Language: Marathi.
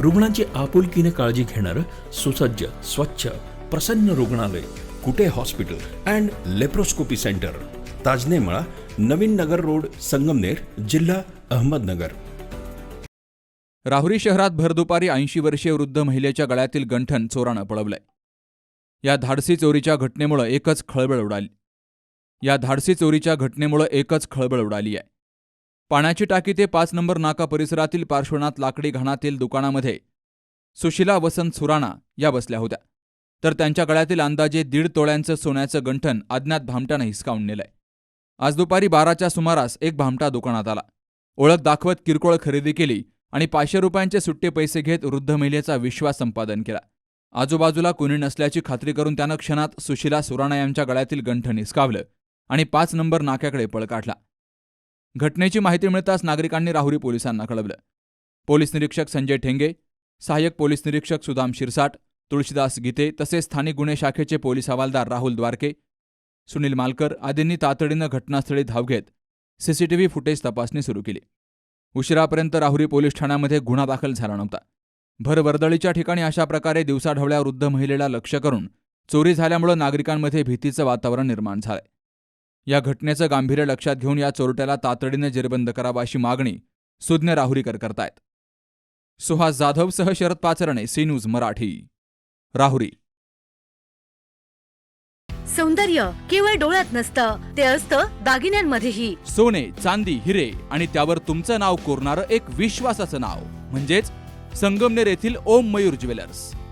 रुग्णांची आपुलकीने काळजी घेणारं सुसज्ज स्वच्छ प्रसन्न रुग्णालय Kute hospital and laparoscopy centre Tajnemala Navin Nagar road Sangamner जिल्हा अहमदनगर. राहुरी शहरात भरदुपारी ऐंशी वर्षीय वृद्ध महिलेच्या गळ्यातील गंठन चोरानं पळवलंय या धाडसी चोरीच्या घटनेमुळं एकच खळबळ उडाली. या धाडसी चोरीच्या घटनेमुळं एकच खळबळ उडाली आहे. पाण्याची टाकी ते पाच नंबर नाका परिसरातील पार्श्वनाथ लाकडी घाणातील दुकानामध्ये सुशिला वसंत सुराणा या बसल्या होत्या. तर त्यांच्या गळ्यातील अंदाजे दीड तोळ्यांचं सोन्याचं गंठन अज्ञात भामट्यानं हिसकावून नेलंय. आज दुपारी बाराच्या सुमारास एक भामटा दुकानात आला. ओळख दाखवत किरकोळ खरेदी केली आणि पाचशे रुपयांचे सुट्टे पैसे घेत वृद्ध महिलेचा विश्वास संपादन केला. आजूबाजूला कुणी नसल्याची खात्री करून त्यानं क्षणात सुशिला सुराणा यांच्या गळ्यातील गंठन हिसकावलं आणि पाच नंबर नाक्याकडे पळ काढला. घटनेची माहिती मिळताच नागरिकांनी राहुरी पोलिसांना कळवलं. पोलीस निरीक्षक संजय ठेंगे सहाय्यक पोलीस निरीक्षक सुदाम शिरसाट तुळशीदास गीते तसेच स्थानिक गुन्हे शाखेचे पोलीस हवालदार राहुल द्वारके सुनील मालकर आदींनी तातडीनं घटनास्थळी धाव घेत सीसीटीव्ही फुटेज तपासणी सुरू केली. उशिरापर्यंत राहुरी पोलीस ठाण्यामध्ये गुन्हा दाखल झाला नव्हता. भर वर्दळीच्या ठिकाणी अशा प्रकारे दिवसाढवळ्या वृद्ध महिलेला लक्ष करून चोरी झाल्यामुळे नागरिकांमध्ये भीतीचं वातावरण निर्माण झालंय. या घटनेचं गांभीर्य लक्षात घेऊन या चोरट्याला तातडीने जेरबंद करावा अशी मागणी सुज्ञ राहुरीकर करतायत. सुहास जाधवसह शरद पाचरणे सी न्यूज मराठी. राहुरी. सौंदर्य केवळ डोळ्यात नसतं ते असतं दागिन्यांमध्येही. सोने चांदी हिरे आणि त्यावर तुमचं नाव कोरणारं एक विश्वासाचं नाव. म्हणजेच संगमनेर येथील ओम मयूर ज्वेलर्स.